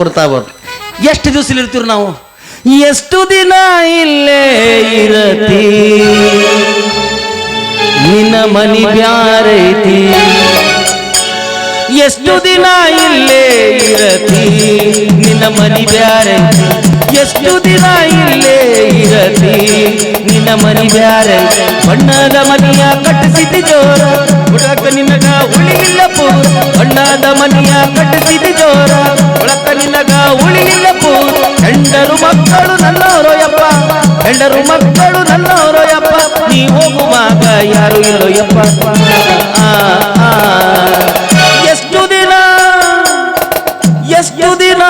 ಕೊಡ್ತಾ ಬರ್ತು ಎಷ್ಟು ದಿವಸ ಇರ್ತೀವಿ ನಾವು? ಎಷ್ಟು ದಿನ ಇಲ್ಲೇ ಇರತಿ? ನಿನ್ನ ಮನಿ ಬ್ಯಾರೈತಿ ಎಷ್ಟು ದಿನ ಇಲ್ಲೇ ಇರತಿ? ನಿನ್ನ ಮನಿ ಬ್ಯಾರೈತಿ ಎಷ್ಟು ದಿನ ಇಲ್ಲೇ ಇರಲಿ? ನಿನ್ನ ಮನಿ ಬ್ಯಾರೆ, ಬಣ್ಣದ ಮನಿಯ ಕಟ್ಟಿಸಿದ ಜೋರ. ಹುಡುಕ ನಿನಗ ಉಳಿಯಿಲ್ಲ ಪೂರ ಬಣ್ಣದ ಮನಿಯ ಕಟ್ಟಿಸಿದ ಜೋರ. ಒಳಕ ನಿನಗ ಉಳಿಯಿಲ್ಲ ಪೂರ ಹೆಂಡರು ಮಕ್ಕಳು ನನ್ನವರು ಯಪ್ಪ. ಹೆಂಡರು ಮಕ್ಕಳು ನನ್ನವರು ನೀ ಹೋಗುವಾಗ ಯಾರು ಇಲ್ಲೋ ಯಪ್ಪ. ಆ. ಎಷ್ಟು ದಿನ ಎಷ್ಟು ದಿನ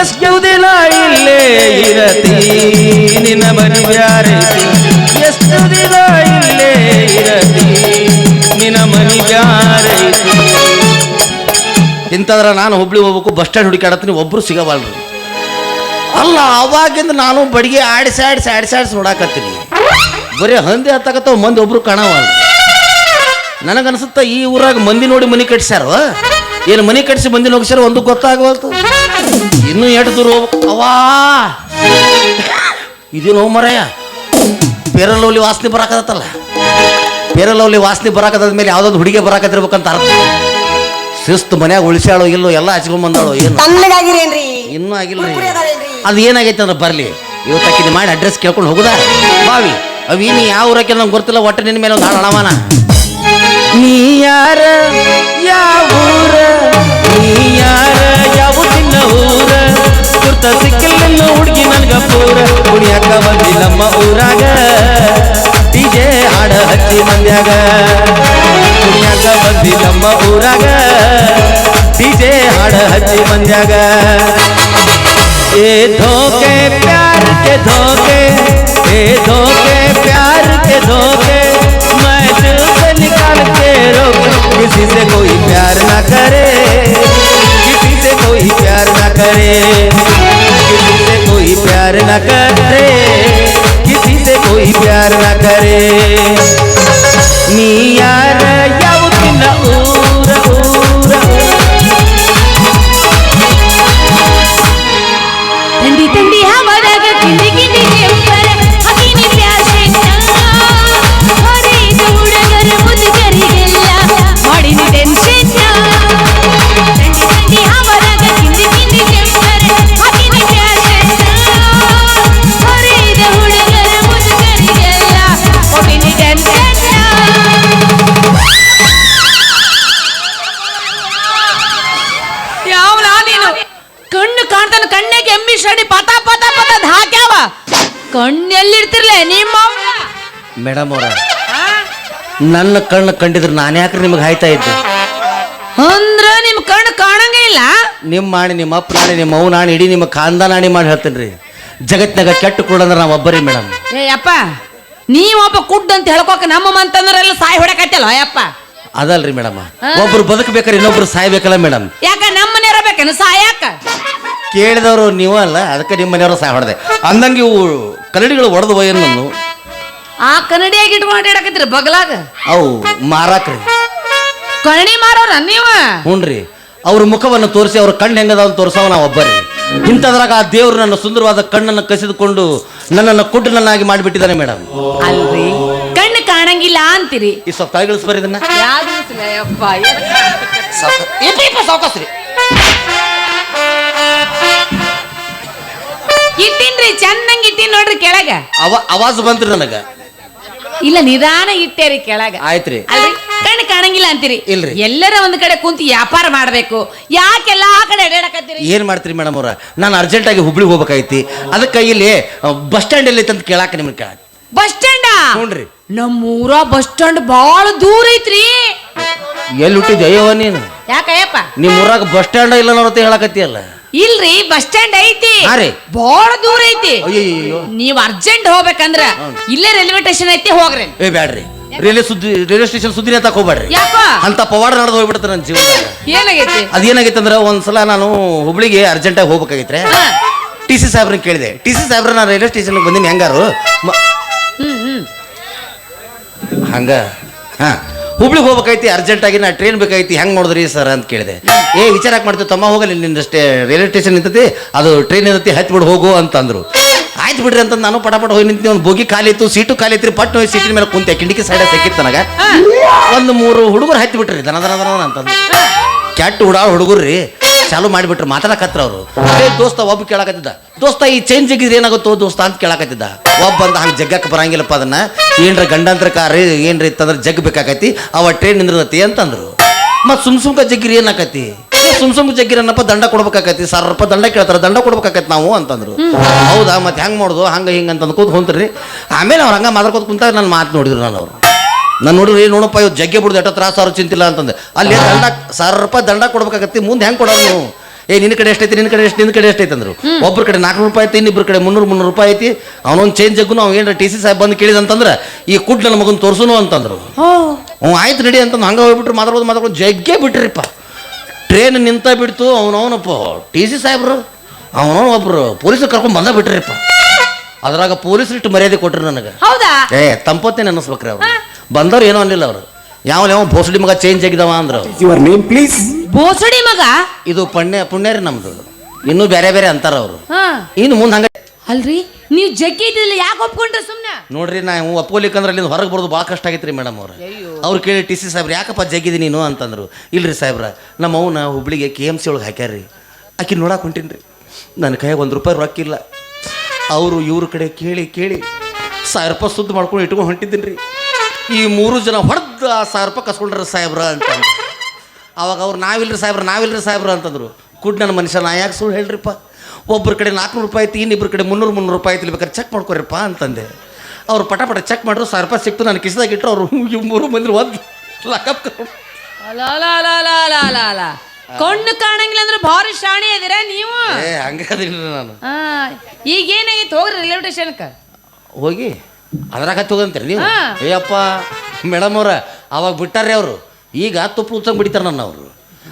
ಎಷ್ಟು ದಿನ ಇಲ್ಲೇ ಇರತಿ ನಿನ್ನ ಮನಿ ಎಷ್ಟು ದಿನ ಇಲ್ಲೇ ಇರತಿ ನಿನ್ನ ಮನಿ ಇಂಥದ್ರ ನಾನು ಹುಬ್ಳಿ ಹೋಗ್ಬೇಕು ಬಸ್ ಸ್ಟ್ಯಾಂಡ್ ಹುಡುಕಾಡತ್ತೀನಿ ಒಬ್ರು ಸಿಗಬಲ್ರಿ ಅಲ್ಲ ಅವಾಗಿಂದ ನಾನು ಬಡಿಗೆ ಆಡಿಸಿ ಆಡಿಸಿ ಆಡಿಸಿ ಆಡಿಸಿ ನೋಡಾಕತ್ತೀನಿ. ಬರೀ ಹಂದಿ ಹತ್ತಾಕತ್ತಾವ ಮಂದಿ ಒಬ್ರು ಕಾಣವಲ್ಲ ನನಗನ್ಸುತ್ತ ಈ ಊರಾಗ ಮಂದಿ ನೋಡಿ ಮನಿ ಕಟ್ಸ್ಯಾರ? ಏನು ಮನೆ ಕಟ್ಟಿಸಿ ಬಂದಿನ ಹೋಗ್ಸ್ಯಾರ ಒಂದು ಗೊತ್ತಾಗವಲ್ತು ಇನ್ನೂ ಎಟ್ ದೂರ ಅವಾ ಇದೇನು ಮರಯ್ಯ ಬೇರಲ್ಲೋಲಿ ವಾಸನೆ ಬರಾಕತ್ತಲ್ಲ? ಬೇರಲ್ಲೋಲಿ ವಾಸನೆ ಬರಾಕತ್ತದ ಮೇಲೆ ಯಾವ್ದೊಂದು ಹುಡುಗಿ ಬರಾಕತ್ತಿರ್ಬೇಕಂತ ಅರ್ಥ? ಶಿಸ್ತು ಮನ್ಯಾಗ ಉಳಿಸ್ಯಾಳೋ ಇಲ್ಲೋ ಎಲ್ಲ ಹಚ್ಕೊಂಡ್ ಬಂದಾಳೋ ಏನು? ಇನ್ನೂ ಆಗಿಲ್ಲ ರೀ ಅದು ಏನಾಗೈತೆ ಅಂದ್ರೆ ಬರಲಿ. ಇವತ್ತಾಕಿದ ಮಾಡಿ ಅಡ್ರೆಸ್ ಕೇಳ್ಕೊಂಡು ಹೋಗುದಾ? ಬಾವಿ ಅವಿ ನೀ ಯಾವ ಊರಕ್ಕೆ ನಂಗೆ ಗೊತ್ತಿಲ್ಲ ಒಟ್ಟು ನಿನ್ನ ಮೇಲೆ ಒಂದು ಹಾಡು ಅಳವಾನ ನೀ ಹುಡುಗಿ ನನ್ಗ ಪೂರ ಕುಣಿಯಾಕ ಬಂದಿ ನಮ್ಮ ಊರಾಗ ಡಿಜೆ ಹಾಡ ಹಚ್ಚಿ ಮಂದ್ಯಾಗ ಕುಣಿಯಾಕ ಬಂದಿ ನಮ್ಮ ಊರಾಗ ಡಿಜೆ ಹಾಡ ಹಚ್ಚಿ ಮಂದ್ಯಾಗ ये धोखे प्यार के धोखे ये धोखे प्यार के धोखे मैं दिल से निकाल के रोक किसी से कोई प्यार ना करे किसी से कोई प्यार ना करे किसी से कोई प्यार न करे किसी से कोई प्यार न करे। ನೀ ಮೇಡಮ್ ಅವರ ನನ್ನ ಕಣ್ಣು ಕಂಡಿದ್ರೆ ನಾನು ಯಾಕ್ರೆ ನಿಮಗೆ ಹಾಯ್ತಾ ಇದ್ದೆ? ಅಂದ್ರ ನಿಮ್ ಕಣ್ಣು ಕಾಣಂಗೇ ಇಲ್ಲ? ನಿಮ್ಮ ಮಾಡಿ ನಿಮ್ಮ ಅಪ್ಪ ನಾಣಿ ನಿಮ್ಮ ಅವು ನಾಣಿ ಇಡೀ ನಿಮ್ಮ ಕಾಂದಾನಾಣಿ ಮಾಡಿ ಹೇಳ್ತೀನಿ ರೀ ಜಗತ್ನಾಗ ಕೆಟ್ಟ ಕೊಡಂದ್ರೆ ನಾವು ಒಬ್ಬರೇ ಮೇಡಮ್. ಏ ಅಪ್ಪ ನೀವೊಬ್ಬ ಕುಡ್ ಅಂತ ಹೇಳ್ಕೊಕ ನಮ್ಮ ಮಂತಂದ್ರೆಲ್ಲ ಸಾಯಿ ಹೊಡಕತ್ತಲ್ಲ ಅಯ್ಯಪ್ಪ ಅದಲ್ರಿ ಮೇಡಮ್. ಒಬ್ರು ಬದುಕಬೇಕಾರೆ ಇನ್ನೊಬ್ರು ಸಾಯ್ಬೇಕಲ್ಲ ಮೇಡಮ್. ಯಾಕ ನಮ್ಮ ಇರಬೇಕೇನು ಸಾಯಾಕ ಕೇಳಿದವರು ನೀವಲ್ಲ ಅಲ್ಲ ಅದಕ್ಕೆ ನಿಮ್ಮ ಮನೆಯವರು ಸಾಯ್ ಹೊಡೆದೆ. ಅಂದಂಗೆ ಇವು ಕನ್ನಡಿಗಳು ಹೊಡೆದು ಹೋಯ್ ನಾನು ಆ ಕನ್ನಡಿಯಾಗಿ ಇಟ್ಕೊಂಡು ಬಗಲಾಗ? ಅವು ಮಾರಾಕ್ರಿ. ಕಣ್ಣಿ ಮಾರೋರ ನೀವ? ಹ್ಞೂನ್ರಿ ಅವ್ರ ಮುಖವನ್ನು ತೋರಿಸಿ ಅವ್ರ ಕಣ್ಣು ಹೆಂಗದ ಅಂತ ತೋರಿಸವ ನಾವು ಒಬ್ಬರಿ. ಇಂಥದ್ರಾಗ ಆ ದೇವ್ರು ನನ್ನ ಸುಂದರವಾದ ಕಣ್ಣನ್ನು ಕಸಿದುಕೊಂಡು ನನ್ನನ್ನು ಕುಡ್ಡನನ್ನಾಗಿ ಮಾಡಿಬಿಟ್ಟಿದ್ದಾನೆ ಮೇಡಮ್. ಅಲ್ರಿ ಕಣ್ಣು ಕಾಣಂಗಿಲ್ಲ ಅಂತೀರಿ. ಈ ಸ್ವಲ್ಪ ತಲೆಗಿಳಿಸ್ಬಾರ ಇದನ್ನ. ಯಾವ್ದು ಸಾವಕಾಸ್ರಿ. ಇಟ್ಟಿನ್ರಿ ಚೆನ್ನಾಗಿ ಇಟ್ಟಿನ್ ನೋಡ್ರಿ ಕೆಳಗ. ಅವ ಅವಾಜ್ ಬಂತ್ರಿ ನನಗೆ. ಇಲ್ಲ ನಿಧಾನ ಇಟ್ಟೇರಿ ಕೆಳಗ. ಆಯ್ತ್ರಿ. ಅಲ್ರಿ? ಕಣ್ಣು ಕಾಣಂಗಿಲ್ಲ ಅಂತೀರಿ. ಇಲ್ರಿ. ಎಲ್ಲರ ಒಂದ್ ಕಡೆ ಕುಂತು ವ್ಯಾಪಾರ ಮಾಡ್ಬೇಕು. ಯಾಕೆಲ್ಲ ಆ ಕಡೆ ಅಡ್ಯಾಡಕತ್ತೀರಿ? ಏನ್ ಮಾಡ್ತೀರಿ ಮೇಡಮ್ ಅವ್ರ? ನಾನು ಅರ್ಜೆಂಟಾಗಿ ಹುಬ್ಳಿಗೆ ಹೋಗ್ಬೇಕಾಯ್ತಿ. ಅದಕ್ಕೆ ಇಲ್ಲಿ ಬಸ್ ಸ್ಟ್ಯಾಂಡ್ ಎಲ್ಲಿ ಅಂತ ಕೇಳಾಕ ನಿಮ್ಗೆ ಕೇಳ ಬಸ್ ನೋಡ್ರಿ ನಮ್ಮ ಊರ ಬಸ್ ಸ್ಟ್ಯಾಂಡ್ ಬಹಳ ದೂರ ಐತ್ರಿ. ಎಲ್ಲಿ ಹುಟ್ಟಿದ ಅಯ್ಯವ ನೀನು? ಯಾಕಯ್ಯಪ್ಪ? ನಿಮ್ಮ ಊರಾಗ ಬಸ್ ಸ್ಟ್ಯಾಂಡ್ ಇಲ್ಲ ನೋಡತ್ತ ಹೇಳಕತ್ತಿಯಲ್ಲ ಇಲ್ರಿ ಬಸ್ ಸ್ಟ್ಯಾಂಡ್ ಐತಿ. ಹಾ ರೀ. ಬಾಳ ದೂರ ಐತಿ. ಅಯ್ಯಯ್ಯೋ ನೀವ್ ಅರ್ಜೆಂಟ್ ಹೋಗ್ಬೇಕಂದ್ರ ಇಲ್ಲೇ ರೈಲ್ವೆ ಸ್ಟೇಷನ್ ಐತಿ ಹೋಗ್ರಿ. ಏ ಬ್ಯಾಡ್ರಿ. ರೈಲ್ವೆ ಸುದ್ದಿ ರೈಲ್ವೆ ಸ್ಟೇಷನ್ ಸುದ್ದಿ ಅಂತ ಹೋಗ್ಬೇಡ್ರಿ ಯಾಕೋ? ಅಂತ ಪವಾಡ ನಡೆದು ಹೋಗ್ಬಿಡುತ್ತೆ ನನ್ನ ಜೀವನ ಏನಾಗೈತಿ? ಅದೇನಾಗೈತೆ ಅಂದ್ರೆ ಒಂದ್ಸಲ ನಾನು ಹುಬ್ಳಿಗೆ ಅರ್ಜೆಂಟಾಗಿ ಹೋಗ್ಬೇಕಾಗಿತ್ರೆ. ಹಾ. ಟಿ ಸಿ ಸಾಹೇಬ್ರನ್ನ ಕೇಳಿದೆ. ಟಿ ಸಿ ಸಾಹೇಬ್ರ ನಾನು ರೈಲ್ವೆ ಸ್ಟೇಷನ್ಗೆ ಬಂದೀನಿ ಹೆಂಗಾರು? ಮ- ಹಂಗ? ಹಾ. ಹುಬ್ಳಿಗೆ ಹೋಗ್ಬೇಕೈತಿ ಅರ್ಜೆಂಟಾಗಿ ನಾ ಟ್ರೈನ್ ಬೇಕೈತಿ ಹೆಂಗೆ ನೋಡಿದ್ರಿ ಸರ್ ಅಂತ ಕೇಳಿದೆ. ಏ ವಿಚಾರ ಮಾಡ್ತೀವಿ ತಮ್ಮ ಹೋಗಲಿ ನಿನ್ನ ಸ್ಟೇ ರೈಲ್ವೆ ಸ್ಟೇಷನ್ ನಿಂತತಿ ಅದು ಟ್ರೈನ್ ಇರುತ್ತೆ ಹತ್ತು ಬಿಡು ಹೋಗು ಅಂತಂದ್ರು. ಆಯ್ತು ಬಿಡ್ರಿ ಅಂತ ನಾನು ಪಟ ಹೋಗಿ ನಿಂತೀನಿ ಒಂದು ಬೋಗಿ ಖಾಲಿ ಇತ್ತು ಸೀಟು ಖಾಲಿ ಇತ್ತು ಪಟ್ ಹೋಗಿ ಸೀಟಿನ ಮೇಲೆ ಕುಂತೆ ಕಿಂಡಿಕಿ ಸೈಡ್ ಸಿಕ್ಕಿತ್ತು ನನಗೆ. ಒಂದು ಮೂರು ಹುಡುಗರು ಹತ್ತಿ ಬಿಟ್ರಿ ದನ ದನ ದನ ಅಂತಂದು ಕೆಟ್ಟ ಹುಡ ಹುಡುಗರ್ರಿ. ಚಾಲು ಮಾಡಿಬಿಟ್ರು, ಮಾತಾಡಕತ್ರ ಅವರು. ಅದೇ ದೋಸ್ತ ಒಬ್ಬ ಕೇಳಾಕತ್ತಿದ್ದ. ದೋಸ್ತ, ಈ ಚೇಂಜ್ ಜಗ್ಗಿದ್ರೆ ಏನಾಗುತ್ತೋ ದೋಸ್ತ ಅಂತ ಕೇಳಾಕತ್ತಿದ್ದ. ಒಬ್ಬ ಅಂತ ಹಂಗೆ ಜಗ್ಗಕ್ಕೆ ಬರಂಗಿಲ್ಲಪ್ಪ ಅದನ್ನ. ಏನ್ರ ಗಂಡಂತ್ರ ಕಾರ್ ಏನ್ರ ಇತ್ತಂದ್ರೆ ಜಗ್ ಬೇಕಾಕತಿ. ಅವ ಟ್ರೈನ್ ನಿಂದ್ರತಿ ಅಂತಂದ್ರು. ಮತ್ ಸುಮ್ ಸುಮ್ಕ ಜಗ್ಗಿರಿ ಏನಾಕತಿ? ಸುಮ್ ಸುಮ್ ಜಗ್ಗಿರನ್ನಪ್ಪ ದಂಡ ಕೊಡ್ಬೇಕಾಕತಿ. ಸಾವಿರ ರೂಪಾಯಿ ದಂಡ ಕೇಳ್ತಾರ, ದಂಡ ಕೊಡ್ಬೇಕಾಕತಿ ನಾವು ಅಂತಂದ್ರು. ಹೌದಾ, ಮತ್ತೆ ಹೆಂಗ್ ಮಾಡುದು, ಹಂಗ ಹಿಂಗ ಅಂತ ಕೂತ್ ಹೊಂತ್ರಿ ಆಮೇಲೆ ಅವ್ರ ಹಂಗ ಮಾತಾಡ್ಕೋತ ಕುಂತ ನನ್ನ ಮಾತು ನೋಡಿದ್ರು ನಾನು ಅವ್ರು. ನಾನು ನೋಡ್ರಿ ನೋಡಪ್ಪ ಇವತ್ತು ಜಗ್ಗೆ ಬಿಡ್ದು ಎಷ್ಟೋ ತ್ರಾಸ ಅವ್ರು ಚಿಂತಿಲ್ಲ ಅಂತಂದೆ. ಅಲ್ಲಿ ದಂಡ ಸರ್ಪ ರೂಪಾಯಿ ದಂಡ ಕೊಡ್ಬೇಕಾಗತ್ತೆ ಮುಂದೆ ಹೆಂಗೆ ಕೊಡೋರು ನೀವು? ಏ ನಿನ್ನ ಕಡೆ ಎಷ್ಟೈತಿ ನಿನ್ನ ಕಡೆ ಎಷ್ಟು ನಿನ್ನ ಕಡೆ ಎಷ್ಟೈತೆ ಅಂದರು. ಒಬ್ಬರ ಕಡೆ ನಾಲ್ಕು ರೂಪಾಯಿ ಐತಿ ಇನ್ನಿಬ್ಬರ ಕಡೆ ಮುನ್ನೂರು ಮುನ್ನೂರು ರೂಪಾಯಿ ಐತಿ. ಅವನೊಂದು ಚೇಂಜ್ ಆಗು ನಾವು ಏನಾರ ಟಿ ಸಿ ಸಾಹೇಬ್ ಬಂದು ಕೇಳಿದಂತಂದ್ರೆ ಈ ಕುಡ್ ನನ್ನ ಮಗನ ತೋರಿಸೋನು ಅಂತಂದ್ರು. ಹ್ಞೂ ಆಯ್ತು ನಡಿ ಅಂತಂದು ಹಂಗೆ ಹೋಗ್ಬಿಟ್ರು ಮಾತಾಡೋದು ಮಾತಾಡೋದು ಜಗ್ಗೆ ಬಿಟ್ರಿಪ್ಪ. ಟ್ರೈನ್ ನಿಂತ ಬಿಡ್ತು ಅವನವನಪ್ಪ ಟಿ ಸಿ ಸಾಹೇಬ್ರು ಅವನವನು ಒಬ್ಬರು ಪೊಲೀಸರು ಕರ್ಕೊಂಡು ಬಂದ ಬಿಟ್ರಿಪ್ಪ. ಅದ್ರಾಗ ಪೊಲೀಸ್ ಇಟ್ಟು ಮರ್ಯಾದೆ ಕೊಟ್ರು ನನಗೆ. ಹೌದಾ? ಏ ತಂಪತ್ತೇನೆ ಅನ್ನಿಸ್ಬೇಕ್ರಿ ಅವ್ರು. ಬಂದವ್ರು ಏನೋ ಅನ್ನಿಲ್ಲ ಅವರು. ಯಾವ ಯಾವ ಭೋಸಡಿ ಮಗ ಚೇಂಜ್ ಆಗಿದಾವ ಅಂದ್ರೆ. ಯುವರ್ ನೇಮ್ ಪ್ಲೀಸ್ ಬೋಸಡಿ ಮಗ? ಇದು ಪುಣ್ಯ ಪುಣ್ಯ ರೀ ನಮ್ದು. ಇನ್ನೂ ಬೇರೆ ಬೇರೆ ಅಂತಾರ ಅವರು. ಹಾ. ಇನ್ನು ಮುಂದೆ ಹಂಗ ಅಲ್ರಿ ನೀವು ಜಗ್ಗಿ ಇದ್ದಿಲ್ಲ ಯಾಕೆ ಒಪ್ಕೊಂಡ್ರೆ ಸುಮ್ನೆ? ನೋಡ್ರಿ ನಾ ಇವ್ ಒಪ್ಕೊಲಿಕ್ಕಂದ್ರೆ ಅಲ್ಲಿಂದ ಹೊರಗೆ ಬರೋದು ಭಾಳ ಕಷ್ಟ ಆಗೈತ್ರಿ ಮೇಡಮ್ ಅವ್ರು. ಅವ್ರು ಕೇಳಿ ಟಿ ಸಿ ಸಾಹೇಬ್ರು ಯಾಕಪ್ಪ ಜಗ್ಗಿದಿ ನೀನು ಅಂತಂದ್ರು. ಇಲ್ರಿ ಸಾಹೇಬ್ರ ನಮ್ಮ ಅವನ ಹುಬ್ಳಿಗೆ ಕೆ ಎಂ ಸಿ ಒಳಗೆ ಹಾಕ್ಯಾರ್ರಿ. ಆಕಿ ನೋಡಕ್ಕೆ ಹೊಂಟೀನಿ ರೀ ನನ್ನ ಕೈಯಾಗ ಒಂದು ರೂಪಾಯಿ ರೊಕ್ಕಿಲ್ಲ. ಅವರು ಇವ್ರ ಕಡೆ ಕೇಳಿ ಕೇಳಿ ಸಾವಿರ ರೂಪಾಯಿ ಸುದ್ದು ಮಾಡ್ಕೊಂಡು ಇಟ್ಕೊಂಡು ಹೊಂಟಿದ್ದೀನಿ ರೀ ಈ ಮೂರು ಜನ ಹೊಡೆದು ಆ ಸಾವಿರ ರೂಪಾಯಿ ಕಸ್ಕೊಂಡ್ರ ಸಾಹೇಬ್ರ ಅಂತ ಅವಾಗ ಅವ್ರು ನಾವಿಲ್ರಿ ಸಾಹೇಬ್ರ ನಾವಿಲ್ರಿ ಸಾಹೇಬ್ರ ಅಂತಂದ್ರು. ಕುಡ್ ನನ್ನ ಮನುಷ್ಯ, ನಾ ಯಾಕೆ ಸುಳ್ಳು ಹೇಳ್ರಿಪ್ಪ? ಒಬ್ಬರ ಕಡೆ ನಾಲ್ಕುನೂರು ರೂಪಾಯಿ ಐತಿ ಇನ್ನಿಬ್ಬರ ಕಡೆ ಮುನ್ನೂರು ಮುನ್ನೂರು ರೂಪಾಯಿ ಐತಿ, ಬೇಕಾದ್ರೆ ಚೆಕ್ ಮಾಡ್ಕೊರಿಪ್ಪ ಅಂತಂದೆ. ಅವ್ರು ಪಟ ಪಟ ಚೆಕ್ ಮಾಡಿದ್ರು ಸಾವಿರ ರೂಪಾಯಿ ಸಿಕ್ತು ನಾನು ಕಿಸ್ದಾಗ ಇಟ್ಟರು ಅವರು ಮೂರು ಮಂದಿ ಒಂದು ಲಾಕಪ್ ಕರ್ಕೊಂಡು ಕಣ್ಣು ಕಾಣಂಗಿಲ್ಲ ಅಂದ್ರೆ ಭಾರಿ ಶಾಣಿ ಇದೀರ ನೀವು? ಏ ನಾನು. ಆ, ಈಗ ಏನಾಗಿತ್ತು ಹೋಗ್ರಿ ರೈಲ್ವೆ ಸ್ಟೇಷನ್ಕ ಹೋಗಿ ಅದ್ರಾಗ ತಗೊಂತೀರಿ ನೀವು. ಅಯ್ಯಪ್ಪ ಏಯಪ್ಪ ಮೇಡಮ್ ಅವ್ರ ಅವಾಗ ಬಿಟ್ಟಾರ್ರಿ ಅವರು. ಈಗ ತುಪ್ಪ ಉತ್ಸಂಗ್ ಬಿಡಿತಾರ ನನ್ನ ಅವರು.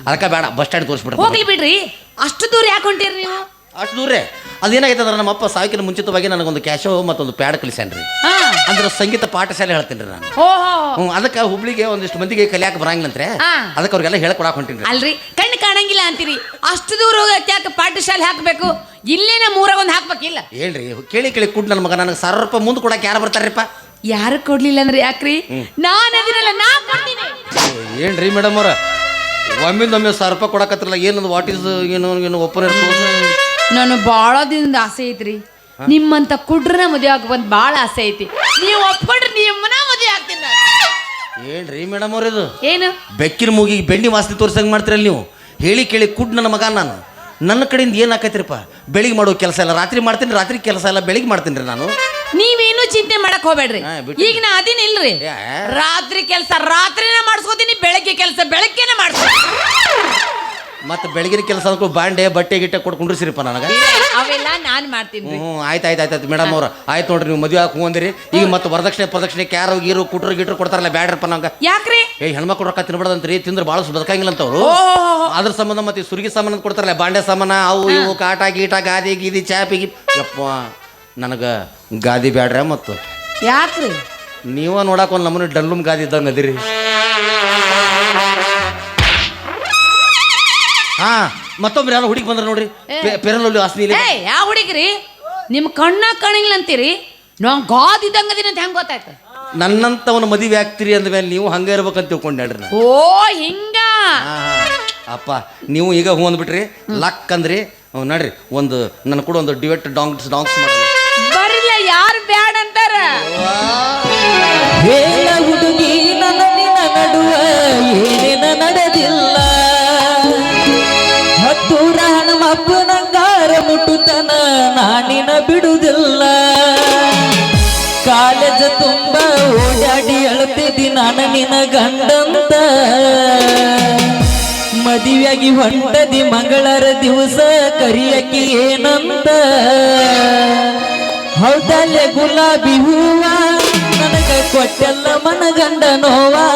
ಅದಕ್ಕೆ ಬೇಡ ಬಸ್ ಸ್ಟ್ಯಾಂಡ್ ತೋರಿಸ್ಬಿಟ್ಟು ಹೋಗ್ಲಿ ಬಿಡ್ರಿ. ಅಷ್ಟು ದೂರ ಯಾಕೆ ಹೊಂಟೀರಿ ನೀವು? ಅಷ್ಟು ದೂರೇ ಅದೇನಾಗೈತೆ ಅಂದ್ರೆ ನಮ್ಮಪ್ಪ ಸಾವಿಕಿನ ಮುಂಚಿತವಾಗಿ ನನಗೊಂದು ಕ್ಯಾಶೋ ಮತ್ತೊಂದು ಪ್ಯಾಡ್ ಕಲಿಸ್ಯಾನ್ರಿ ಹಾ. ಅಂದ್ರೆ ಸಂಗೀತ ಪಾಠಶಾಲೆ ಹೇಳ್ತೀನಿ ರೀ ನಾನು. ಹೋ ಹೋ ಹೋ. ಹ್ಞೂ ಅದಕ್ಕೆ ಹುಬ್ಳಿಗೆ ಒಂದಿಷ್ಟು ಮಂದಿಗೆ ಕಲಿಯಾಕ ಬರಂಗಿಲ್ಲಂತ್ರೆ ಹಾ. ಅದಕ್ಕೆ ಅವ್ರಿಗೆಲ್ಲ ಹೇಳ್ಕೊಡಕ್ ಹೊಂಟೀನಿ ಅಲ್ರಿ ಕಣ್ಣು ಕಾಣಂಗಿಲ್ಲ ಅಂತೀರಿ. ಅಷ್ಟು ದೂರ ಹೋಗಕ್ಕೆ ಯಾಕೆ ಪಾಠಶಾಲೆ ಹಾಕ್ಬೇಕು. ಇಲ್ಲೇನ ಮೂರಾಗ ಒಂದು ಹಾಕ್ಬೇಕಿಲ್ಲ. ಹೇಳ್ರಿ ಕೇಳಿ ಕೇಳಿ ಕೂಡ್ ನನ್ನ ಮಗ ನನಗೆ ಸಾವಿರ ರೂಪಾಯಿ ಮುಂದೆ ಕೊಡಕ್ಕೆ ಯಾರು ಬರ್ತಾರ್ರಿಪ್ಪ? ಯಾರು ಕೊಡ್ಲಿಲ್ಲ ಅಂದ್ರೆ ಯಾಕ್ರಿ? ನಾನು ಅದನ್ನೆಲ್ಲ ನಾ ಕೊಡ್ತೀನಿ. ಏನ್ರಿ ಮೇಡಮ್ ಅವ್ರ? ಒಮ್ಮಿಂದ ಒಮ್ಮೆ ಸಾವಿರ ರೂಪಾಯಿ ಕೊಡಕತ್ತಿರಲ್ಲ ಏನದು ವಾಟ್ ಇಸ್ ಏನು ಏನು ಓಪನ್ ನಾನು ಬಹಳ ದಿನದ ಆಸೆ ಐತ್ರಿ. ನಿಮ್ಮಂತ ಕುಡ್ರನ ಮದುವೆ ಆಗ ಬಂದ್ ಭಾಳ ಆಸೆ ಐತಿ. ನೀವು ಒಪ್ಕೊಂಡ್ರೆ ನಿಮ್ಮನ ಮದುವೆ ಆಗ್ತೀನಿ ನಾನು. ಏನ್ರಿ ಮೇಡಮ್ ಅವ್ರ ಇದು. ಏನು? ಬೆಕ್ಕಿನ ಮೂಗಿಗೆ ಬೆಣ್ಣಿ ವಾಸನೆ ತೋರ್ಸಂಗೆ ಮಾಡ್ತೀರಲ್ಲ ನೀವು? ಹೇಳಿ ಕೇಳಿ ಕುಡ್ ನನ್ನ ಮಗ ನಾನು. ನನ್ನ ಕಡೆಯಿಂದ ಏನು ಆಕೈತ್ರಿಪ್ಪ? ಬೆಳಿಗ್ಗೆ ಮಾಡೋ ಕೆಲಸ ಇಲ್ಲ. ರಾತ್ರಿ ಮಾಡ್ತೀನಿ ರಾತ್ರಿ ಕೆಲಸ ಇಲ್ಲ. ಬೆಳಿಗ್ಗೆ ಮಾಡ್ತೀನಿ ರೀ ನಾನು. ನೀವೇನು ಚಿಂತೆ ಮಾಡಕ್ ಹೋಗ್ಬೇಡ್ರಿ. ಹಾ, ಬಿಟ್ಟು. ಈಗ ನಾ ಅದಿನ ಇಲ್ರಿ. ಯಾ. ರಾತ್ರಿ ಕೆಲಸ ರಾತ್ರಿನ ಮಾಡಿಸ್ಕೋತೀನಿ ಬೆಳಗ್ಗೆ ಕೆಲಸ ಬೆಳಗ್ಗೆನೆ ಮಾಡಿಸ್ತೀನಿ ಮತ್ತೆ ಬೆಳಗಿನ ಕೆಲಸ ಬಾಂಡೆ ಬಟ್ಟೆ ಗಿಟ್ಟೆ ಕೊಟ್ಟು ಕುಂಡ್ರಿಸಿರಿಪ್ಪ ನನಗೆ. ಅವೆಲ್ಲ ನಾನು ಮಾಡ್ತೀನಿ ಹ್ಞೂ ಆಯ್ತು ಆಯ್ತು ಆಯ್ತು ಆಯ್ತು ಮೇಡಮ್ ಅವ್ರ. ಆಯ್ತು ನೋಡ್ರಿ ನೀವು ಮದುವೆ ಹಾಕಿ ಅಂದಿರಿ ಈಗ ಮತ್ತೆ ವರದಕ್ಷಿಣೆ ಪ್ರದಕ್ಷಿಣೆ ಕ್ಯಾರ ಗೀರು ಕುಟ್ರು ಗಿಟ್ರು ಕೊಡ್ತಾರಲ್ಲ ಬ್ಯಾಡ್ರಪ್ಪ ನಂಗೆ. ಯಾಕ್ರಿ? ಏ ಹೆಣ್ಮಕ್ಳು ರೊಕ್ಕ ತಿನ್ಬಾರ್ದಂತ್ರಿ ತಿಂದ್ರೆ ಭಾಳ ಬದುಕಂಗಿಲ್ಲ ಅಂತವ್ರು ಅದ್ರ ಸಂಬಂಧ ಮತ್ತೆ ಈ ಸುರ್ಗಿ ಸಾಮಾನು ಅಂತ ಕೊಡ್ತಾರಲ್ಲ ಬಾಂಡೆ ಸಾಮಾನ ಅವು ಇವು ಕಾಟ ಗೀಟ ಗಾದಿ ಗೀದಿ ಚಾಪಿ ಗಿ ಯಪ್ಪ ನನಗೆ ಗಾದಿ ಬ್ಯಾಡ್ರ ಮತ್ತು. ಯಾಕ್ರಿ? ನೀವ ನೋಡಕ್ಕೆ ಒಂದು ನಮ್ಮನೆ ಡಲ್ಲುಮ್ ಗಾದಿ ಇದ್ದಂಗೆ ಅದಿರಿ. ಹಾ ಮತ್ತೊಬ್ರು ಯಾರೋ ಹುಡುಗಿ ಬಂದ್ರ ನೋಡ್ರಿ. ಪೆರಲಲ್ಲಿ ಇಲ್ಲ. ಏ ಯಾವ ಹುಡುಗ್ರಿ? ನಿಮ್ ಕಣ್ಣ ಕಣಿಲ್ ಅಂತೀರಿ? ನಾವ್ ಗಾದ್ ಇದ್ದಂಗದಿನ ಅಂತ ಹೆಂಗ್ ಗೊತ್ತಾಯ್ತು? ನನ್ನಂತವನ ಮದುವೆ ಆಗ್ತೀರಿ ಅಂದ್ಮೇಲೆ ನೀವು ಹಂಗೆ ಇರ್ಬೇಕಂತ ತಿಳ್ಕೊಂಡ್ ನಾನು. ಓ ಹಿಂಗ. ಅಪ್ಪ ನೀವು ಈಗ ಹೂ ಅಂದ್ಬಿಟ್ರಿ ಲಕ್ ಅಂದ್ರಿ. ಹ್ಞೂ ನಡ್ರಿ ಒಂದು ನನ್ನ ಕೂಡ ಒಂದು ಡಿವೆಟ್ ಡಾಂಗ್ಸ್ ಡಾಂಗ್ಸ್ ಮಾಡಿ ಬರಿಲ್ಲ ಯಾರು ಬ್ಯಾಡ ಅಂತಾರ? ಹೇಳ ಹುಡುಗಿ ನನ್ನ ನಡುವ ಏನೇನ ನಡೆದಿಲ್ಲ. ಹಣಮಪ್ಪನಂಗಾರ ಮುಟ್ಟುತನ ನಾನಿನ ಬಿಡುವುದಿಲ್ಲ. ಕಾಲೇಜ ತುಂಬ ಓಡಾಡಿ ಅಳತಿದ್ದಿ ನಾನು ನಿನ ಗಂಡಂತ. ಮದುವೆಯಾಗಿ ಹೊಂಟದಿ ಮಂಗಳರ ದಿವಸ ಕರಿಯಕಿ ಏನಂತ. ಹೌದಲ್ಲೇ ಗುಲಾಬಿ ಹೂವ, ನನಗ ಕೊಟ್ಟೆಲ್ಲ ಮನಗಂಡ ನೋವಾ.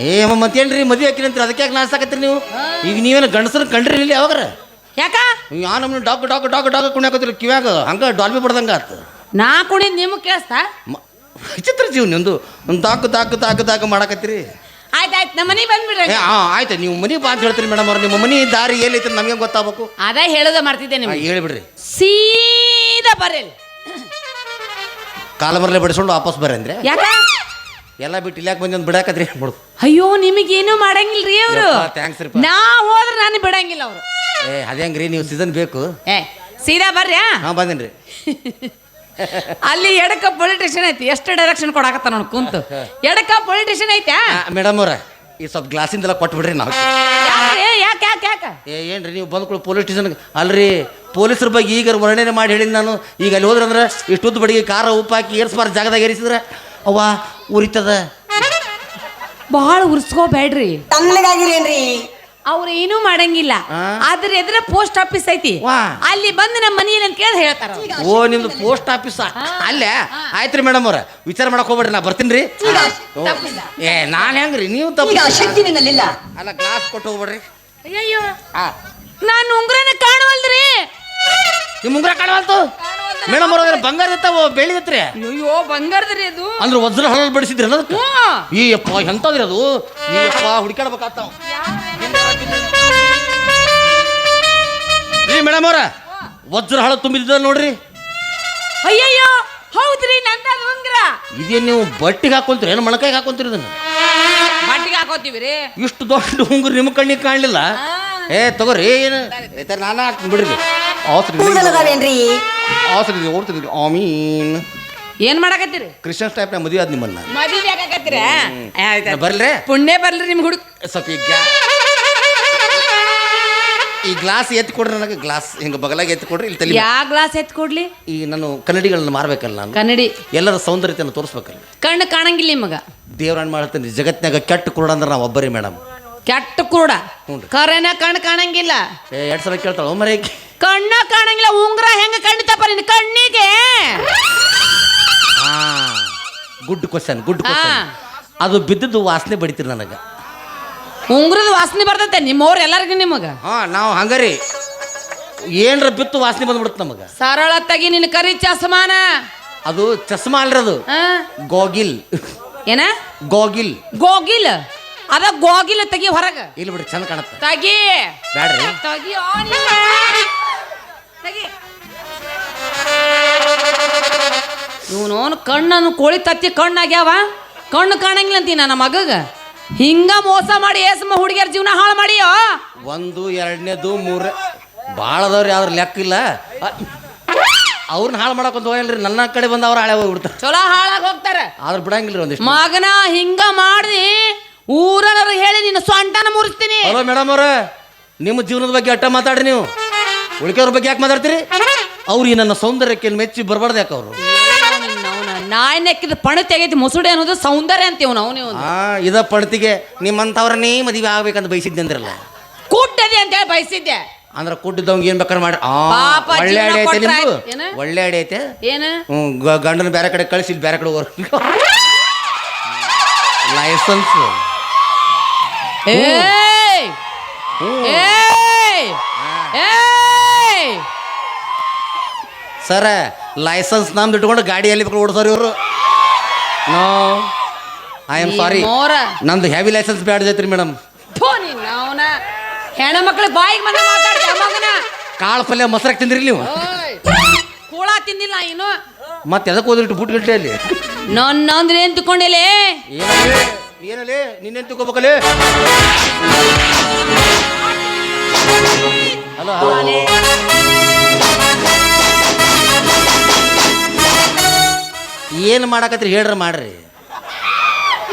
ಏ ಮತ್ತೇನ್ರಿ? ಮದುವೆ ಹಾಕಿರಂತ್ರಿ ಅದಕ್ಕೆ ಯಾಕೆ ನಾಡ್ಸಾಕತ್ರಿ ನೀವು? ಈಗ ನೀವೇನು ಗಂಡಸರು ಕಂಡ್ರಿ ಇಲ್ಲಿ ಯಾವಾಗ್ರ? ಯಾಕ? ಯಾ ನಮ್ಮನ್ನ ಡಾಕ್ ಡಾಕ್ ಡಾಕ್ ಡಾಕ್ ಕುಣ್ಯಾಕತ್ರಿ ಕಿವ್ಯಾಗ? ಹಂಗ ಡಾಲ್ಬಿ ಬಡ್ದಂಗೆ ಆತು. ನಾ ಕುಣಿ ನಿಮಗೆ ಕೇಳಿಸ್ತಾ ಮ- ವಿಚಿತ್ರ ಜೀವ ನಿಂದು. ಒಂದು ತಾಕು ತಾಕು ತಾಕು ತಾಕು ಆಯ್ತು ಆಯ್ತು ನಮ್ಮ ಮನೆ ಬಂದ್ಬಿಡ್ರಿ. ಏ ಆ ಆಯ್ತು. ನೀವು ಮನಿ ಬಾ ಅಂತ ಹೇಳ್ತೀರಿ ಮೇಡಮ್ ಅವ್ರು. ನಿಮ್ಮ ಮನೆ ದಾರಿ ಎಲ್ಲೈತಿ ನಮಗೆ ಗೊತ್ತಾಗಬೇಕು? ಅದೇ ಹೇಳೋದ ಮಾಡ್ತಿದ್ದೆ ನಿಮ್ಗೆ. ಹೇಳಿಬಿಡ್ರಿ ಸೀದಾ ಬರ್ರಿ ಕಾಲ ಬರಲೇ ಬಡಿಸ್ಕೊಂಡು ವಾಪಸ್ ಬರ್ರಿ ಅಂದ್ರೆ? ಯಾಕ? ಎಲ್ಲ ಬಿಟ್ಟು ಇಲ್ಲಾಕ್ ಬಂದ್ ಬಿಡಾಕತ್ರಿ? ಬಿಡು ಅಯ್ಯೋ ನಿಮಗೇನು ಮಾಡಂಗಿಲ್ರಿ ಅವರು? ಥ್ಯಾಂಕ್ಸ್ ರೀ. ನಾ ಹೋದ್ರೆ ನಾನು ಬಿಡಂಗಿಲ್ಲ ಅವರು. ಏ ಅದೇಂಗ್ರಿ ನೀವು ಸೀಸನ್ ಬೇಕು. ಏ ಸೀದಾ ಬರ್ರಿ ಆ? ಹಾಂ ಬಂದೇನ್ರಿ. ಅಲ್ಲಿ ಎಡಕ ಪೊಲಿಟಿಷನ್ ಐತಿ ಎಷ್ಟು ಡೈರೆಕ್ಷನ್ ಕೊಡಾಕತ್ತ ನೋಡ್ ಕುಂತು. ಎಡಕ ಪೊಲಿಟಿಷನ್ ಐತಾ ಮೇಡಮ್ ಅವ್ರ ಈ ಸ್ವಲ್ಪ ಗ್ಲಾಸಿಂದೆಲ್ಲ ಕೊಟ್ಬಿಡ್ರಿ ನಾವು. ಯಾಕ್ರಿ? ಯಾಕೆ ಯಾಕೆ ಯಾಕೆ? ಏ ಏನ್ರಿ ನೀವು ಬಂದ್ಕೊಳ್ಳಿ ಪೊಲೀಸ್ ಸ್ಟೇಷನ್ ಅಲ್ರಿ ಪೊಲೀಸರ ಬಗ್ಗೆ ಈಗ ವರ್ಣನೆ ಮಾಡಿ ಹೇಳಿದ್ ನಾನು. ಈಗ ಅಲ್ಲಿ ಹೋದ್ರಂದ್ರೆ ಇಷ್ಟೊತ್ತು ಬಡಿಗೆ ಕಾರ ಉಪ್ಪು ಹಾಕಿ ಏರ್ಸ್ಬಾರ್ದು ಜಾಗದಾಗ ಏರಿಸಿದ್ರೆ. ಅವ್ವ ಉರಿತದ? ಬಹಳ ಉರ್ಸ್ಕೋಬೇಡ್ರಿ. ತಣ್ಣಗಾಗಿರೇನ್ರಿ ಅವ್ರು ಏನೂ ಮಾಡಂಗಿಲ್ಲ. ಆದ್ರೆ ಎದ್ರೆ ಪೋಸ್ಟ್ ಆಫೀಸ್ ಐತಿ? ವಾ. ಅಲ್ಲಿ ಬಂದು ನಮ್ಮ ಮನೆಯಲ್ಲಿ ಅಂತ ಕೇಳಿ ಹೇಳ್ತಾರ ಅವ್ರು. ಓ ನಿಮ್ದು ಪೋಸ್ಟ್ ಆಫೀಸ್? ಅಲ್ಲೇ? ಆಯ್ತ್ರಿ ಮೇಡಮ್ ಅವ್ರ. ವಿಚಾರ ಮಾಡಕ್ ಹೋಗ್ಬೇಡ್ರಿ ನಾ ಬರ್ತೀನಿ. ಏ ನಾನು ಹೆಂಗ್ರಿ? ನೀವು ತಪ್ಪು ಈಗ ಶಕ್ತಿ ನಿನ್ನಲ್ಲಿಲ್ಲ ಅಲ್ಲ ಗ್ಲಾಸ್ ಕೊಟ್ಟು ಹೋಗ್ಬೇಡ್ರಿ. ಅಯ್ಯಯ್ಯೋ. ಆ ನಾನು ಉಂಗ್ರನ ಕಾಣವಲ್ದ್ರಿ. ನಿಮ್ಮ ಉಂಗ್ರ ಕಾಣವಲ್ತು? ಮೇಡಮ್ ಅವ್ರ ಬಂಗಾರ ಇರ್ತಾವ ಬೆಳಿದತ್ರಿ ಅಯ್ಯೋ ಬಂಗಾರದ್ರಿ ಅದು. ಅಂದ್ರೆ ವಜ್ರ ಹಳಲ್ ಬಡಿಸಿದ್ರಿ ಅದಕ್ಕೆ. ಈ ಅಪ್ಪ ಎಂತದ್ರಿ ಅದು? ಈ ಅಪ್ಪ ಹುಡ್ಕಾಡ್ಬೇಕಾತ ರೀ ಮೇಡಮ್ ಅವ್ರ ವಜ್ರ ಹಳ ತುಂಬಿದ್ದ ನೋಡ್ರಿ. ಅಯ್ಯಯ್ಯೋ ಹೌದ್ರಿ ನಂದ ಉಂಗ್ರ. ಇದೇ ನೀವು ಬಟ್ಟಿಗೆ ಹಾಕೊಂತೀರಿ? ಏನು ಮೊಳಕಾಯಿಗೆ ಹಾಕೊಂತೀರಿ ಇದನ್ನ? ಬಟ್ಟಿಗೆ ಹಾಕೋತೀವಿ ರೀ ಇಷ್ಟು ದೊಡ್ಡ ಉಂಗುರು ನಿಮ್ಮ ಕಣ್ಣಿಗೆ ಕಾಣಲಿಲ್ಲ? ಏ ತಗೋರಿ ಏನು? ನಾನು ಹಾಕ್ತೀನಿ ಬಿಡ್ರಿ. ಆಸ್ರಿ ಕೂದಲದಾವೇನ್ರಿ ಆಸರಿ ಓಡ್ತಿದ್ರಿ. ಆಮೀನ್. ಏನ್ ಮಾಡಕತ್ತೀರಿ? ಕ್ರಿಶ್ಚಿಯನ್ಸ್ ನಾ ಮದುವೆ ಆದ್ ನಿಮ್ಮನ್ನ. ಮದುವೆ ಆಗಾಕತ್ತೀರ? ಆಯ್ತು ಬರ್ಲ್ರಿ? ಪುಣ್ಯ ಬರ್ಲಿ ನಿಮ್ಗೆ ಹುಡುಗ. ಸ್ವಲ್ಪ ಈ ಗ್ಲಾಸ್ ಎತ್ತಿ ಕೊಡ್ರಿ ನನಗೆ. ಗ್ಲಾಸ್ ಹಿಂಗೆ ಬಗಲಾಗಿ ಎತ್ತಿ ಕೊಡ್ರಿ ಇಲ್ಲಿ ತಲೆ ಯಾ ಗ್ಲಾಸ್ ಎತ್ ಕೊಡ್ಲಿ? ಈ ನಾನು ಕನ್ನಡಿಗಳನ್ನ ಮಾರ್ಬೇಕಲ್ಲ ನಾನು. ಕನ್ನಡಿ. ಎಲ್ಲರ ಸೌಂದರ್ಯತೆಯನ್ನು ತೋರಿಸ್ಬೇಕಲ್ಲ. ಕಣ್ಣು ಕಾಣಂಗಿಲ್ಲ ನಿಮಗ. ದೇವ್ರನ್ನ ಮಾಡ್ತೀನಿ ಜಗತ್ತಿನಾಗ ಕೆಟ್ಟ ಕುರುಡ ಅಂದ್ರೆ ನಾವು ಒಬ್ಬರೇ ಮೇಡಮ್. ಕೆಟ್ಟ ಕುರುಡ? ಹ್ಞೂನ್ರಿ. ಕರೆನ ಕಣ್ಣು ಕಾಣಂಗಿಲ್ಲ. ಏ ಎರಡು ಸಲ ಕೇಳ್ತಾಳೆ ಮರೆ. ಕಣ್ಣ ಕಾಣಂಗಿಲ್ಲ ಉಂಗ್ರ ಹೆಂಗ ಕಣ್ಣಿತಪ್ಪ ನಿನ್ ಕಣ್ಣಿಗೆ? Good question good. ಕ್ವಶನ್ ಅದು ಬಿದ್ದದ್ದು ವಾಸನೆ ಬಡಿತೀರಿ ನನಗೆ. ಉಂಗ್ರದ ವಾಸನೆ ಬರ್ತೈತೆ ನಿಮ್ಮವ್ರು ಎಲ್ಲರಿಗೂ ನಿಮಗೆ. ಹಾ ನಾವು ಹಂಗರಿ. ಏನ್ರ ಬಿತ್ತು ವಾಸನೆ ಬಂದ್ಬಿಡುತ್ತೆ ನಮಗೆ. ಸರಳ ತಗಿ ನಿನ್ನ ಕರಿ ಚಸ್ಮಾನ. ಅದು ಚಸ್ಮಾ ಅಲ್ರದು ಆ? ಗೋಗಿಲ್. ಏನ? ಗೋಗಿಲ್. ಗೋಗಿಲ್? ಅದ ಗೋಗಿಲ್ ತೆಗಿ ಹೊರಗ. ಇಲ್ಲಿ ಬಿಡ್ರಿ ಚಂದ ಕಾಣುತ್ತೆ. ತಗಿ. ಬ್ಯಾಡ್ರಿ. ತಗಿ. ತಗಿ. ಇವನು ಕಣ್ಣನ್ನು ಕೋಳಿ ತತ್ತಿ ಕಣ್ಣಾಗ್ಯಾವ. ಕಣ್ಣು ಕಾಣಂಗಿಲ್ಲ ಅಂತೀನ ನಮ್ಮ ಮಗಗ. ಹಿಂಗ ಮೋಸ ಮಾಡಿ ಏಸಮ್ಮ ಹುಡುಗಿಯರ ಜೀವನ ಹಾಳು ಮಾಡಿಯೋ? ಒಂದು ಎರಡನೇದು ಮೂರ ಭಾಳ ಅದಾವ್ರಿ ಯಾವ್ದ್ರ ಲೆಕ್ಕ ಇಲ್ಲ. ಅವ್ರನ್ನ ಹಾಳು ಮಾಡಕೊಂತ ಹೋಗಲ್ರಿ. ನನ್ನ ಕಡೆ ಬಂದು ಅವ್ರು ಹಾಳೆ ಹೋಗ್ಬಿಡ್ತಾರೆ. ಚಲೋ ಹಾಳಾಗಿ ಹೋಗ್ತಾರೆ. ಆದ್ರೆ ಬಿಡಂಗಿಲ್ಲ ಒಂದಿಷ್ಟು. ಮಗನ ಹಿಂಗ ಮಾಡಿ ಊರನವ್ರಿಗೆ ಹೇಳಿ ನಿನ್ನ ಸ್ವಂಟನ ಮುರಿಸ್ತೀನಿ. ಹಲೋ ಮೇಡಮ್ ಅವ್ರ ನಿಮ್ಮ ಜೀವನದ ಬಗ್ಗೆ ಅಟ್ಟ ಮಾತಾಡ್ರಿ ನೀವು. ಉಳಿಕೆಯವ್ರ ಬಗ್ಗೆ ಯಾಕೆ ಮಾತಾಡ್ತೀರಿ? ಅವ್ರು ಈ ನನ್ನ ಸೌಂದರ್ಯಕ್ಕೆ ಮೆಚ್ಚಿ ಬರಬಾರ್ದು ಯಾಕೆ ಅವರು? ನಾಯಿ ನೆಕ್ಕಿದ ಪಣ ಆಗೈತಿ ಮುಸುಡಿ ಅನ್ನೋದು ಸೌಂದರ್ಯ ಅಂತೀವಿ ನಾವು ನೀವು ಆ ಇದ ಪಣತಿಗೆ ನಿಮ್ಮಂಥವ್ರನ್ನೇ ಮದುವೆ ಆಗ್ಬೇಕಂತ ಬಯಸಿದ್ದೆ ಅಂದ್ರಲ್ಲ. ಕೂಟದೆ ಅಂತ ಹೇಳಿ ಬಯಸಿದ್ದೆ. ಅಂದ್ರೆ ಕೂಟಿದ್ದವಂಗೆ ಏನ್ ಬೇಕಾದ್ರೆ ಮಾಡಿ ಆ ಪಾಪ ಒಳ್ಳೆ ಜೀವನ ಐತೆ ಕೊಟ್ರೆ ನಿಮ್ದು? ಆಯ್ತು. ಏನ? ಒಳ್ಳೆ ಅಡಿ ಐತೆ? ಏನ? ಹ್ಞೂ ಗಂಡನ ಬೇರೆ ಕಡೆ ಕಳಿಸಿ ಬೇರೆ ಕಡೆ ಹೋಗ್ರು. ಲೈಸೆನ್ಸ್ ಏಯ್ ಏಯ್ ಏಯ್ ಸರ ಲೈಸೆನ್ಸ್ ನಮ್ದು ಇಟ್ಕೊಂಡು ಗಾಡಿ ಎಲ್ಲಿ ಬೇಕಾದ್ರೆ ಓಡಿಸೋರು ಇವರು. ನೋ ಐ ಆಮ್ ಸಾರಿ ಮೋರ. ನಂದು ಹೆವಿ ಲೈಸೆನ್ಸ್ ಬ್ಯಾಡ ಜೈತ್ರಿ ಮೇಡಮ್ ಥೋ ನಿನ್ನ ಅವನ. ಬಾಯಿಗೆ ಬಂದ ಮಾತಾಡ್ತೀಯ ಮಗನ ಕಾಳು ಪಲ್ಯ ಮೊಸರಾಗ ತಿಂದ್ರಿ ನೀವು? ಓಯ್. ಕೂಳ ತಿಂದಿಲ್ಲ ಇನ್ನು ಮತ್ತೆ ಎದಕ್ಕೆ ಓದಿಟ್ಟು ಬುಟ್ ಗಂಟೆ ಅಲ್ಲಿ? ನನ್ನ ಅಂದ್ರೆ ಏನ್ ತಿಕೊಂಡಿಲೆ ಏನಲ್ಲಿ ನಿನ್ನೇನು ನಿನ್ನೆನ್ ತಿಳ್ಕೊಬೇಕಲ್ಲೇ ಹಲೋ. ಏನು ಮಾಡಕತ್ರಿ ಹೇಳ್ರಿ ಮಾಡ್ರಿ.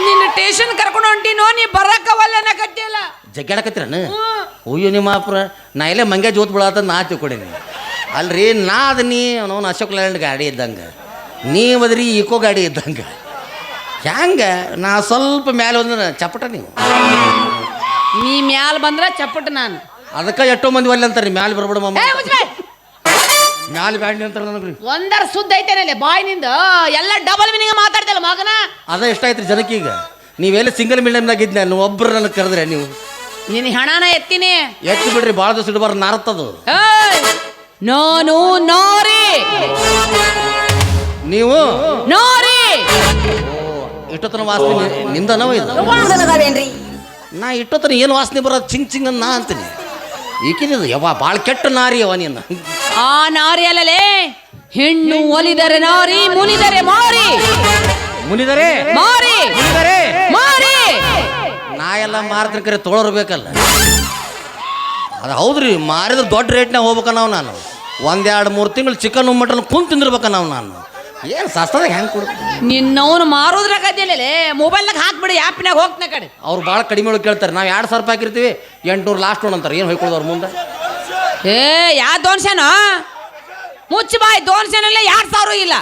ನಿನ್ನ ಟೇಷನ್ ಕರ್ಕೊಂಡು ಹೊಂಟಿನೋ ನೀ ಬರಕವಲ್ಲ ಕಟ್ಟಿಲ್ಲ ಜಗ್ಗಾಡಕತ್ತೀರನ ಅಯ್ಯೋ ನಿಮ್ಮ ಅಪ್ರ ನಾ ಇಲ್ಲೇ ಮಂಗ್ಯ ಜೋತ್ ಬಿಡತ್ತ ನಾ ತಿಳ್ಕೊಂಡೀನಿ. ಅಲ್ರಿ ನಾ ಅದ ನೀ ಅವನವನು ಅಶೋಕ್ ಲ್ಯಾಂಡ್ ಗಾಡಿ ಇದ್ದಂಗೆ. ನೀ ಅದ್ರಿ ಈಕೋ ಗಾಡಿ ಇದ್ದಂಗೆ. ಹ್ಯಾಂಗೆ ನಾ ಸ್ವಲ್ಪ ಮ್ಯಾಲೆ ಬಂದ್ರೆ ಚಪ್ಪಟ ನೀವು? ನೀ ಮ್ಯಾಲ ಬಂದ್ರೆ ಚಪ್ಪಟ ನಾನು. ಅದಕ್ಕೆ ಎಷ್ಟೋ ಮಂದಿ ಒಲ್ಲೆ ಅಂತಾರೆ ಮ್ಯಾಲೆ ಬರ್ಬೇಡ ಮಮ್ಮ ಏ ಮುಚ್ಬೆ ಮ್ಯಾಲ ಬ್ಯಾಂಡ್ ಅಂತಾರ ನನಗ್ರಿ. ಒಂದರ ಸುದ್ದ ಐತೇನಲ್ಲ ಬಾಯ್ನಿಂದ ಎಲ್ಲ ಡಬಲ್ ಮೀನಿಂಗ್ ಮಾತಾಡ್ತಲ್ಲ ಮಗನ? ಅದ ಇಷ್ಟ ಜನಕ್ಕೆ ಈಗ? ನೀವೆಲ್ಲ ಸಿಂಗಲ್ ಮೀಡಿಯಮ್ನಾಗ ಇದ್ನ ನೀವು ಒಬ್ರು ನನಗೆ ಕರೆದ್ರೆ ನೀವು? ನಿನ್ನ ಹಣನ ಎತ್ತೀನಿ. ಎತ್ತಿ ಬಿಡ್ರಿ ಭಾಳ ದಿವಸ ಇಡಬಾರ ನಾರತ್ತದು ಏಯ್! ನಾನು ನೋರಿ. ನೀವು? ನೋರಿ. ಇಷ್ಟೊತ್ತನ ವಾಸನೆ ನಿ- ನಿಂದನವ ಇದು? ಅದಾವೇನ್ರಿ ನಾ ಇಷ್ಟೊತ್ತನ ಏನು ವಾಸನೆ ಬರೋದು ಚಿಂಗ್ ಚಿಂಗ್ ಅಂತ ನಾ ಅಂತೀನಿ. ಈಕಿನಿದು ಯವ್ವ ಭಾಳ ಕೆಟ್ಟ ನಾರಿ ಅವ ನೀನು. ಆ ನಾರಿ ಅಲ್ಲಲೇ ಹೆಣ್ಣು ಒಲಿದರೆ ನಾರಿ ಮುನಿದರೆ ಮಾರಿ. ಮುನಿದರೆ? ಮಾರಿ. ಮುನಿದರೆ? ಮಾರಿ. ನಾ ಎಲ್ಲ ಮಾರ್ತೀನಿ ಕರೆ ತೊಳೋರು ಬೇಕಲ್ಲ. ಅದು ಹೌದ್ರಿ ಮಾರಿದ್ರೆ ದೊಡ್ಡ ರೇಟ್ನಾಗ ಹೋಗ್ಬೇಕ ನಾವು ನಾನು. ಒಂದೆರಡು ಮೂರು ತಿಂಗಳು ಚಿಕನ್ ಮಟನ್ ಕುಂತು ತಿಂದಿರ್ಬೇಕ ನಾವು ನಾನು. ಏನು ಸಸ್ತದಾಗ ಹೆಂಗೆ ಕೊಡು ನಿನ್ನವನು ಮಾರೋದ್ರಾಗದಿಲ್ಲಲೇ ಮೊಬೈಲ್ನಾಗ ಹಾಕ್ಬಿಡಿ ಆ್ಯಪ್ನಾಗ ಹೋಗ್ತಾನೆ ಕಡೆ. ಅವ್ರು ಭಾಳ ಕಡಿಮೆ ಒಳಗೆ ಕೇಳ್ತಾರೆ. ನಾವು ಎರಡು ಸಾವಿರ ರೂಪಾಯಿ ಹಾಕಿರ್ತೀವಿ ಎಂಟುನೂರು ಲಾಸ್ಟ್ ಒನ್ ಅಂತಾರೆ. ಏನು ಹೊಯ್ಕೊಳ್ಳೋದು ಅವ್ರ ಮುಂದೆ? ಏ ಯಾ ದೋನ್ಸೇನ ಮುಚ್ಚಿ ಬಾಯ್ ದೋನ್ಸೇನಲ್ಲೇ ಎರಡು ಸಾವಿರ ಇಲ್ಲ.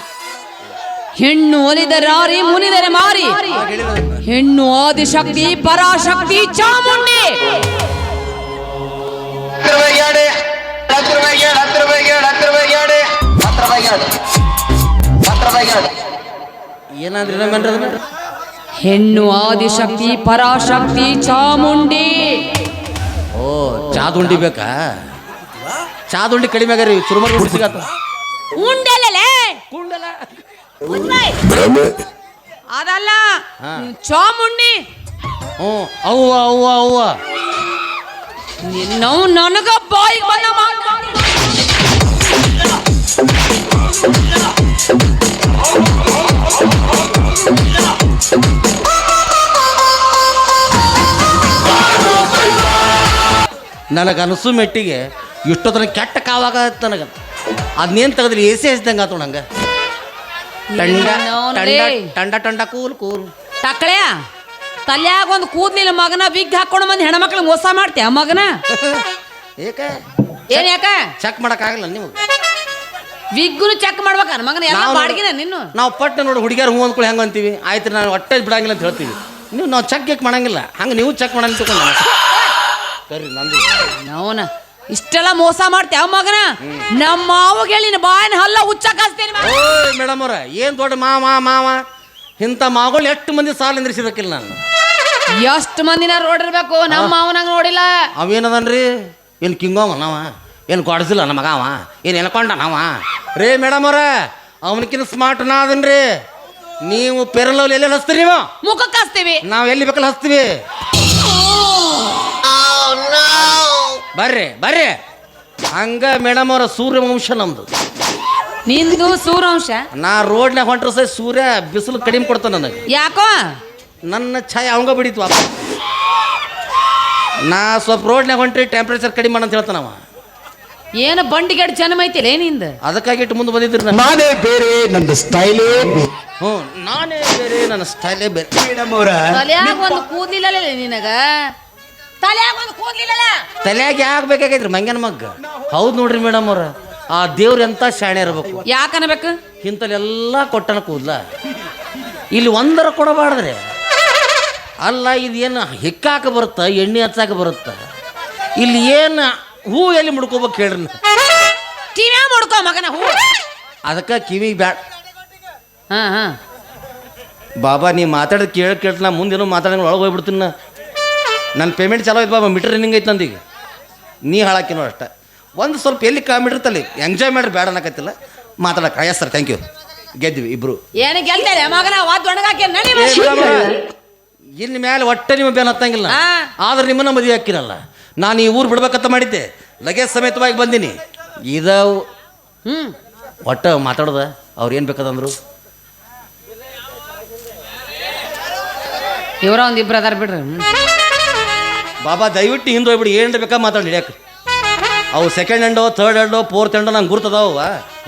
ಹೆಣ್ಣು ಒಲಿದರೆ ಅವ್ರಿ ಮುನಿದರೆ ಮಾರಿ. ಹೆಣ್ಣು ಆದಿಶಕ್ತಿ ಪರಾಶಕ್ತಿ ಚಾಮುಂಡಿ. ಹತ್ತು ರೂಪಾಯಿಗೆ ಎರಡು ಹತ್ತು ರೂಪಾಯಿಗೆ ಹತ್ತು ರೂಪಾಯಿಗೆ ಹತ್ತು ರೂಪಾಯಿಗೆ ಹತ್ತು ರೂಪಾಯಿಗೆ ಏನಾದ್ರಿ ಹೆಣ್ಣು ಆದಿಶಕ್ತಿ ಪರಾಶಕ್ತಿ ಚಾಮುಂಡಿ. ಓ ಚಾದುಂಡಿ ಬೇಕಾ? ಚಾದುಂಡಿ ಕಡಿಮೆ ಆಗ್ಯಾರಿ ಚುರುಮರಿ ಹುಡ್ಸಿಗತ್ತ ಅದಲ್ಲ. ಚಾಮುಂಡಿ. ಹ್ಞೂ ಅವ್ವ ಅವ್ವ ಅವ್ವ. ನಾವು ನನಗ ಬಾಯಿಗೆ ಬಂದ ಮಾತು. ನನಗೆ ಅನಸು ಮೆಟ್ಟಿಗೆ ಇಷ್ಟೊತ್ತನ ಕೆಟ್ಟ ಕಾವಾಗತ್ತೆ ನನಗೆ. ಅದನ್ನೇನು ತೆಗೆದ್ರಿ? ಎ ಸಿ ಹಚ್ದಂಗೆ ಆತು ನಂಗೆ ಟಂಡ ಟಂಡ ತಂಡ ಟಂಡ ಕೂಲ್ ಕೂಲ್. ಟಕಳ್ಯ ತಲ್ಯಾಗ ಒಂದು ಕೂದ್ಲಿಲ್ಲ ಮಗನ ವಿಗ್ ಹಾಕೊಂಡು ಬಂದು ಹೆಣ್ಮಕ್ಳು ಮೋಸ ಮಾಡ್ತೀಯ ಮಗನ? ಏಕ? ಏನ್ ಯಾಕ? ಚೆಕ್ ಮಾಡೋಕ್ಕಾಗಲ್ಲ ನಿಮಗೆ. ವಿಗ್ಗುನು ಚೆಕ್ ಮಾಡ್ಬೇಕ ಮಗನ ಎಲ್ಲ ನಾವು ಬಾಡ್ಗಿನ ನಿನ್ನು. ನಾವು ಪಟ್ಟ ನೋಡಿ ಹುಡುಗಿಯರು ಹೂ ಅಂದ್ಕೊಳ್ಳಿ ಹೆಂಗೆ ಅಂತೀವಿ? ಆಯ್ತು ನಾನು ಹೊಟ್ಟೆ ಬಿಡಂಗಿಲ್ಲ ಅಂತ ಹೇಳ್ತೀವಿ. ನೀವು ನಾವು ಚೆಕ್ ಯಾಕೆ ಮಾಡಂಗಿಲ್ಲ. ಹಂಗೆ ನೀವು ಚೆಕ್ ಮಾಡಂಗ ತಿಳ್ಕೊಂಡು ಸರಿ ನಂದು. ಅವನ ಇಷ್ಟೆಲ್ಲ ಮೋಸ ಮಾಡ್ತೀಯ ಮಗನ? ನಮ್ಮ ಮಾವಗೆ ಹೇಳಿ ನಿನ್ನ ಬಾಯಿನ ಹಲ್ಲ ಹುಚ್ಚ ಕಾಸ್ತೇನೆ ಓಯ್ ಮೇಡಮ್ ಅವ್ರ ಏನು ದೊಡ್ಡ ಮಾವ ಮಾವ? ಇಂಥ ಮಾಗಳು ಎಷ್ಟು ಮಂದಿ ಸಾಲ ನಿಂದ್ರಿಸಿದಕ್ಕಿಲ್ಲ ನಾನು. ಎಷ್ಟು ಮಂದಿನ ನೋಡಿರ್ಬೇಕು ನಮ್ಮ ಮಾವನಂಗ ನೋಡಿಲ್ಲ. ಅವೇನದನ್ರಿ? ಏನು ಕಿಂಗೋವ ನಾವ ಏನು ಕೊಡಿಸಿಲ್ಲ ನಮ್ಮ ಮಗ ಅವ? ಏನು ಎನ್ಕೊಂಡ ನಾವ ರೇ ಮೇಡಮ್ ಅವ್ರ ಅವನಕಿನ ಸ್ಮಾರ್ಟ್ ನಾ ಅದನ್ರಿ. ನೀವು ಪೆರಲವ್ಲಿ ಎಲ್ಲೆಲ್ಲಿ ಹಚ್ತೀರಿ ನೀವು? ಮುಖಕ್ಕೆ ಹಚ್ತೀವಿ. ನಾವು ಎಲ್ಲಿ ಬೇಕಲ್ಲ ಹಚ್ತೀವಿ? ಬರ್ರಿ ಬರ್ರಿ. ಹಂಗ ಮೇಡಮ್ ಅವರ ಸೂರ್ಯವಂಶ ನಮ್ದು. ನಿಂದು ಸೂರ್ಯವಂಶ? ನಾ ರೋಡ್ನಾಗ ಹೊಂಟ್ರ ಸಹ ಸೂರ್ಯ ಬಿಸಿಲು ಕಡಿಮೆ ಕೊಡ್ತಾನೆ ನನಗೆ. ಯಾಕೋ? ನನ್ನ ಛಾಯೆ ಅವಂಗ ಬಿಡಿತು ಅಪ್ಪ ನಾ ಸ್ವಲ್ಪ ರೋಡ್ನಾಗ ಹೊಂಟ್ರಿ ಟೆಂಪ್ರೇಚರ್ ಕಡಿಮೆ ಮಾಡಂತ ಹೇಳ್ತಾನವ. ಏನು ಬಂಡಿಗೆಡ್ ಜನ್ಮ ಐತಿಲ್ಲ ಏನಿಂದ ಅದಕ್ಕಾಗಿ ಇಟ್ಟು ಮುಂದೆ ಬಂದಿದ್ರು ನಾನು. ನಾನೇ ಬೇರೆ ನನ್ನ ಸ್ಟೈಲೇ ಹ್ಞೂ ನಾನೇ ಬೇರೆ ನನ್ನ ಸ್ಟೈಲೇ ಬೇರೆ. ಮೇಡಮ್ ಅವರ ತಲೆಯಾಗ ಒಂದು ಕೂದ್ಲಿಲ್ಲ ನಿನಗ? ತಲೆಯಾಗ ಒಂದು ಕೂದ್ಲಿಲ್ಲ ತಲೆಯಾಗ ಯಾಕೆ ಬೇಕಾಗೈತ್ರಿ ಮಂಗ್ಯನ ಮಗ್ಗ. ಹೌದು ನೋಡ್ರಿ ಮೇಡಮ್ ಅವ್ರ ಆ ದೇವ್ರ ಎಂತ ಶಾಣೆ ಇರ್ಬೇಕು? ಯಾಕನ್ಬೇಕು? ಇಂಥಲ್ಲೆಲ್ಲ ಕೊಟ್ಟನ ಕೂದ್ಲ. ಇಲ್ಲಿ ಒಂದರ ಕೊಡಬಾರ್ದ್ರಿ. ಅಲ್ಲ ಇದು ಏನು ಹಿಕ್ಕಾಕ ಬರುತ್ತ ಎಣ್ಣೆ ಹಚ್ಚಾಕ ಬರುತ್ತ? ಇಲ್ಲಿ ಏನು ಹೂ ಎಲ್ಲಿ ಮುಡ್ಕೋಬೇಕು ಹೇಳ್ರಿ. ಟಿವ್ಯಾ ಮುಡ್ಕೋ ಮಗನ ಹೂ. ಅದಕ್ಕೆ ಕಿವಿಗೆ ಬ್ಯಾಡ ಹಾ ಹಾ. ಬಾಬಾ ನೀ ಮಾತಾಡೋದು ಕೇಳಿ ಕೇಳ್ತ ನಾ ಮುಂದೇನೋ ಮಾತಾಡಂಗೆ ಒಳಗೆ ಹೋಗ್ಬಿಡ್ತೀನಿ ನಾ. ನನ್ನ ಪೇಮೆಂಟ್ ಚಲೋ ಐತೆ ಬಾಬಾ ಮೀಟರ್ ರನ್ನಿಂಗ್ ಐತೆ ನಂದೀಗ. ನೀ ಹಾಳಾಕಿನೋ ಅಷ್ಟೆ. ಒಂದು ಸ್ವಲ್ಪ ಎಲ್ಲಿ ಕಾಮಿಡಿರ್ತಲ್ಲಿ ಎಂಜಾಯ್ ಮಾಡ್ರಿ ಬೇಡ ಅನ್ನಕತ್ತಿಲ್ಲ. ಮಾತಾಡಕ್ಕೆ ಎಸ್ ಸರ್ ಥ್ಯಾಂಕ್ ಯು ಗೆದ್ವಿ ಇಬ್ರು. ಏನು ಗೆಲ್ತಾರೆ ಮಗನ ವಾದ್ ಒಣಗಾಕಿ ನಡಿ ಮೇಲೆ ಒಟ್ಟೆ ನಿಮ್ಮ ಬೇನ್ ಹತ್ತಂಗಿಲ್ಲ. ಆದ್ರೆ ನಿಮ್ಮನ್ನ ಮದುವೆ ಹಾಕಿನಲ್ಲ. ನಾನು ಈ ಊರು ಬಿಡ್ಬೇಕಂತ ಮಾಡಿದ್ದೆ. ಲಗೇಜ್ ಸಮೇತವಾಗಿ ಬಂದೀನಿ. ಇದ ಹ್ಞೂ ಒಟ್ಟು ಮಾತಾಡ್ದ? ಅವ್ರು ಏನು ಬೇಕದಂದ್ರು? ಇವರ ಒಂದು ಇಬ್ಬರು ಅದಾರ ಬಿಡ್ರಿ. ಬಾಬಾ ದಯವಿಟ್ಟು ಹಿಂದೆ ಹೋಗ್ಬಿಡಿ. ಏನು ಬೇಕಾ ಮಾತಾಡಿ ಯಾಕೆ? ಅವು ಸೆಕೆಂಡ್ ಹ್ಯಾಂಡೋ ಥರ್ಡ್ ಹ್ಯಾಂಡೋ ಫೋರ್ತ್ ಹ್ಯಾಂಡೋ ನಂಗೆ ಗುರ್ತದವ.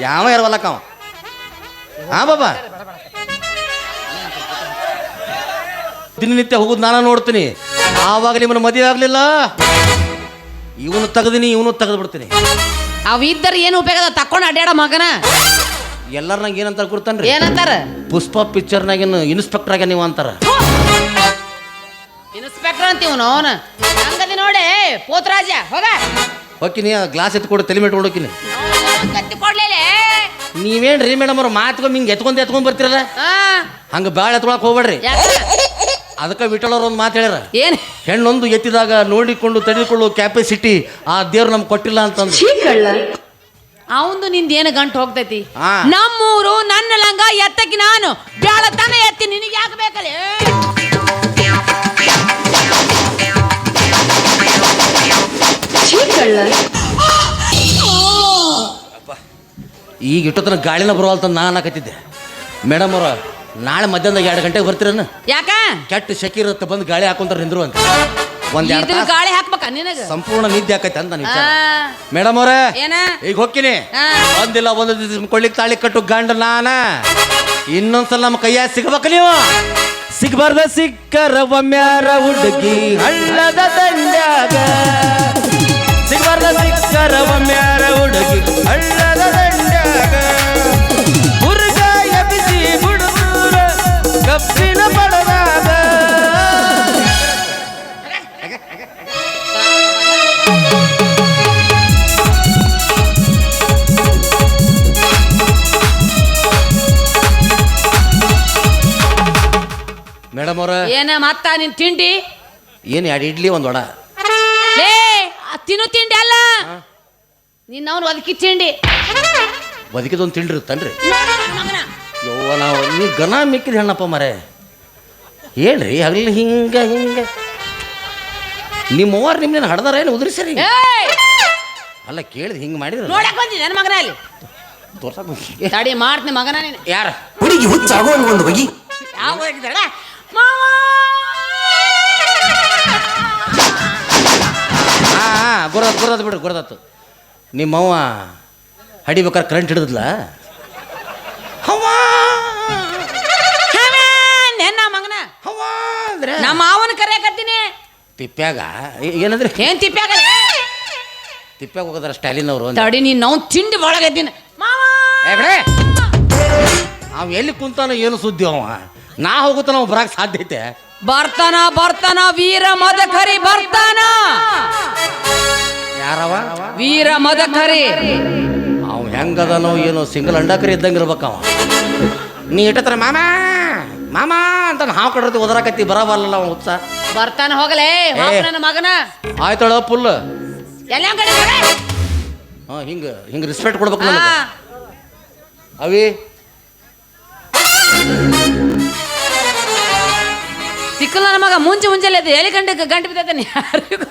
ಯಾವ ಇರವಲ್ಲಕ್ಕ ಅವ? ಹಾಂ ಬಾಬಾ? ದಿನನಿತ್ಯ ಹೋಗುದು ನಾನು ನೋಡ್ತೀನಿ. ಆವಾಗ ನಿಮ್ಮನ್ನ ಮದುವೆ ಆಗಲಿಲ್ಲ? ಇವನು ತೆಗ್ದೀನಿ ಇವನು ತೆಗೆದು ಬಿಡ್ತೀನಿ. ಅವ್ ಇದ್ದರ ಏನು ಉಪಯೋಗ ತಕ್ಕೊಂಡು ಅಡ್ಡಾಡ ಮಗನ? ಎಲ್ಲರೂ ನಂಗೆ ಏನಂತ ಕೊಡ್ತಾನ್ರಿ? ಏನಂತಾರ? ಪುಷ್ಪ ಪಿಕ್ಚರ್ನಾಗಿನ ಇನ್ಸ್ಪೆಕ್ಟರ್ ಆಗ ನೀವು ಅಂತಾರ. ಇನ್ಸ್ಪೆಕ್ಟರ್ ಅಂತೀವ್ ನೋನ ಹಂಗದಿ ನೋಡಿ ಪೋತ್ರಾಜ ಹೋಗ. ಹೋಗ್ತೀನಿ ಗ್ಲಾಸ್ ಎತ್ಕೊಡು ತಲೆ ಮೇಲೆ ಹೊಡೋಕಿನಿ ಕೊಡ್ಲೇಲೆ. ನೀವೇನ್ರಿ ಮೇಡಮ್ ಅವ್ರ ಮಾತು ಹಿಂಗೆ ಎತ್ಕೊಂಡ್ ಎತ್ಕೊಂಡ್ ಬರ್ತಿರಲ್ಲ? ಹಾ. ಹಂಗೆ ಭಾಳ ಎತ್ಕೊಳಕ್ ಹೋಗ್ಬೇಡ್ರಿ. ಯಾಕ? ಅದಕ್ಕೆ ವಿಠಲವ್ರು ಒಂದು ಮಾತು ಹೇಳ್ಯಾರ. ಏನು? ಹೆಣ್ಣೊಂದು ಎತ್ತಿದಾಗ ನೋಡಿಕೊಂಡು ತಡೆದುಕೊಳ್ಳುವ ಕ್ಯಾಪಸಿಟಿ ಆ ದೇವ್ರು ನಮ್ಗೆ ಕೊಟ್ಟಿಲ್ಲ ಅಂತಂದು ಅವಂದು ನಿಂದ ಏನು ಗಂಟು ಹೋಗ್ತೈತಿ? ಆ. ನಮ್ಮೂರು ನನ್ನ ಲಂಗ ಎತ್ತಕ್ಕೆ ನಾನು. ಬೆಳತನ ಎತ್ತಿ ನಿನಗೆ ಯಾಕೆ ಬೇಕಲ್ಲ ಈಗ ಇಟ್ಟೋತನ ಗಾಳಿನ ಬರುವಲ್ತ ನಾನು ಅನ್ನಕತ್ತಿದ್ದೆ ಮೇಡಮ್ ಅವ್ರ ನಾಳೆ ಮಧ್ಯಾಹ್ನದಾಗ ಎರಡು ಗಂಟೆಗೆ ಬರ್ತೀರನ್ನ ಯಾಕ? ಕೆಟ್ಟ ಶಕಿ ಇರುತ್ತೆ ಬಂದು ಗಾಳಿ ಹಾಕೊಂತಾರೆ ನಿಂದ್ರು ಅಂತ. ಒಂದ್ ಎರಡು ಇದ್ರ ತಾಸು ಗಾಳಿ ಹಾಕ್ಬೇಕ ನಿನಗ? ಸಂಪೂರ್ಣ ನಿದ್ದೆ ಆಕೈತೆ ಅಂತ ನಾನು ಮೇಡಮ್ ಅವ್ರೆ ಏನ? ಈಗ ಹೋಗ್ತೀನಿ. ಒಂದಿಲ್ಲ ಒಂದು ದಿವಸ ಕೊಳ್ಳಿಕ್ ತಾಳಿ ಕಟ್ಟು ಗಂಡ ನಾನ. ಇನ್ನೊಂದ್ಸಲ ನಮ್ಮ ಕೈಯ ಸಿಗ್ಬೇಕು ನೀವು? ಸಿಗ್ಬಾರ್ದ ಸಿಕ್ಕರ ಒಮ್ಮ್ಯಾರ ಹುಡುಗಿ ಹಳ್ಳದ ದಂಡ್ಯಾಗ. ಸಿಗ್ಬಾರ್ದ ಸಿಕ್ಕರ ಒಮ್ಮ್ಯಾರ ಹುಡುಗಿ ಹಳ್ಳದ ದಂಡ್ಯಾಗ. ಕಬ್ಬಿನ ಪಡದಾಗ ಮೇಡಮ್ ಅವ್ರ. ಏನ ಮತ್ತ ನಿನ್ ತಿಂಡಿ? ಏನು ಎರಡು ಇಡ್ಲಿ ಒಂದು ವಡ? ಲೇ ಆ ತಿನ್ನು ತಿಂಡಿ ಅಲ್ಲ. ನಿನ್ನವನು ಒದಕಿ ತಿಂಡಿ. ಬದುಕಿದೊಂದು ತಿಂಡಿರುತ್ತನ್ರಿ. ಯವ್ವ ನಾವು ನೀ ಗನ ಮಿಕ್ಕಿದ ಹೆಣ್ಣಪ್ಪ ಮರೆ. ಏನ್ರಿ ಹಗಲಿ ಹಿಂಗ ಹಿಂಗ. ನಿಮ್ಮ ಅವ್ವಾರು ನಿಮ್ಮನ್ನ ಹಡ್ದಾರ ಏನು ಉದುರಿಸಿರಿ ಏಯ್! ಅಲ್ಲ ಕೇಳಿದ್ ಹಿಂಗೆ ಮಾಡಿದ್ರು. ನೋಡಕ್ ಬಂದಿ ನನ್ನ ಮಗನ ಅಲ್ಲಿ. ತೋರ್ಸಕ್ ತಡಿ ಮಾಡ್ತೀನಿ ಮಗನ ನೀನು. ಯಾರ? ಹುಡುಗಿ ಹುಚ್ಚಾಗೋ ಒಂದು ಬಗಿ ಯಾವ ಹೋಗಿದ್ದಾಳ? ಮಾವ! ಹಾ ಹಾ ಗುರದ್ ಬಿಡ್ರಿ ಬಿಡು ಗುರದತ್ತು ನಿಮ್ಮವ್ವ ಹಡಿಬೇಕಾರೆ ಕರೆಂಟ್ ಹಿಡಿದ್ಲ ತಿಪ್ಪ್ಯಾಗ? ಏನಂದ್ರೆ ಏನ್ ತಿಪ್ಪ್ಯಾಗ ತಿಪ್ಪ್ಯಾಗ ಹೋಗದ್ರ ಸ್ಟಾಲಿನ್ ಅವರು ತಡಿ ನೀನು ನಾವು ತಿಂಡಿ ಒಳಗದ್ದೀನಿ ಅವ್ ಅವ ಎಲ್ಲಿ ಕುಂತಾನ ಏನು ಸುದ್ದಿ ಅವ? ನಾ ಹೋಗುತ್ತಾನ ನಾವು ಬರಕ್ ಸಾಧ್ಯ ಐತೆ. ಬರ್ತಾನ ಬರ್ತಾನ ವೀರ ಮದಕರಿ ಬರ್ತಾನ? ಯಾರವ? ವೀರ ಮದಕರಿ. ಅವ ಹೆಂಗದನೋ ಏನೋ ಸಿಂಗಲ್ ಅಂಡಕರಿ ಇದ್ದಂಗಿರ್ಬೇಕವ ಇರ್ಬೇಕ ಅವ ನೀ ಇಟ್ಟತ್ರ ಮಾಮ! ಮಾಮ ಅಂತ ಹಾವು ಕಡ್ರತಿ ಒದರಾಕತ್ತಿ ಬರಬಲ್ಲ ಅವ ಹುಚ್ಚ. ಬರ್ತಾನ ಹೋಗಲೇ ಹೋಗ್ ನನ್ನ ಮಗನ. ಆಯ್ತಾಳ ಫುಲ್ ಎಲ್ಲ ಕಡೆ ಹಾಂ ಹಿಂಗೆ ಹಿಂಗೆ ರೆಸ್ಪೆಕ್ಟ್ ಕೊಡ್ಬೇಕು ನನಗೆ. ಅವಿ. ಸಿಕ್ಕಲ್ಲ ನನ್ನ ಮಗ ಮುಂಚೆ ಮುಂಚೆಲೆ ಎದ್ದು ಎಲ್ಲಿ ಗಂಟೆ ಗಂಟೆ ಬಿದ್ದಾನೆ ಯಾರಿಗೂ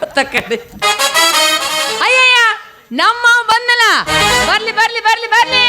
ಅಯ್ಯಯ್ಯ ನಮ್ಮ ಬಂದಲ್ಲ ಬರ್ಲಿ ಬರ್ಲಿ ಬರ್ಲಿ ಬರ್ಲಿ.